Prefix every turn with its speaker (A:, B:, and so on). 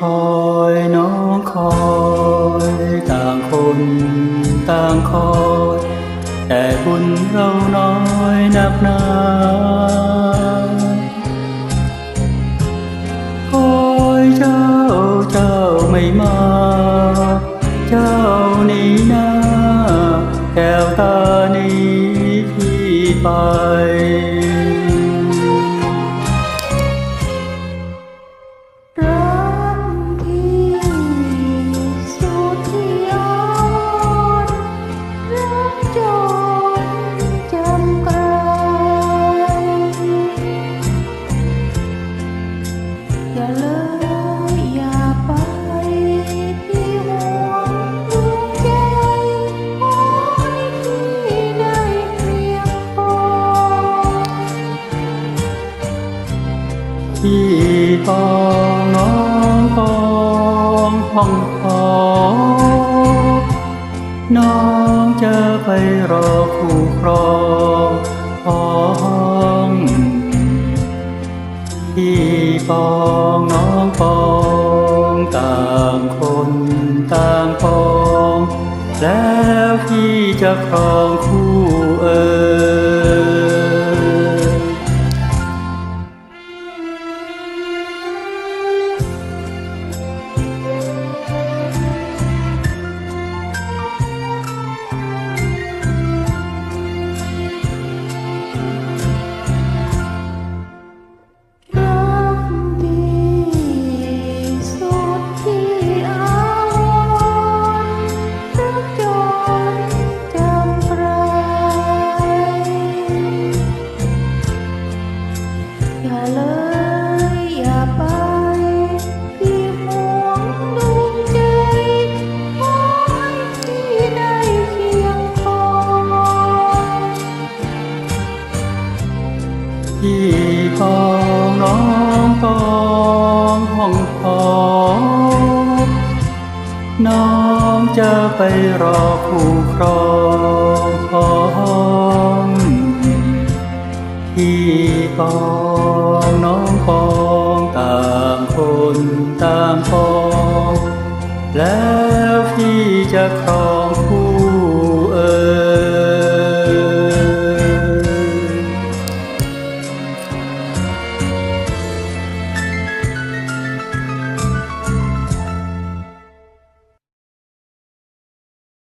A: คอยน้องคอยต่างคนต่างคอย แต่บุญเราน้อยนักหนาคอยเจ้าเจ้าไม่มา เจ้านี้นาแก้วตานี้พี่ไป
B: พี่ห่วงดวงใจขอให้พี่ได้เพียงพอ
A: พี่ปองน้องปองห้องพอน้องจะไปรอคู่ครองพ้องพี่ปองน้อง ต่างปอง แล้วพี่จะครองคู่ อย่า
B: เลยอย่าไปพี่ห่วงดวงใจขอให้พี่ได้เคียงคอย
A: พี่ปองน้องปองห้องพอน้องจะไปรอคู่ครองพร้อมพี่ปองามพอ แล้วพี่จะครอง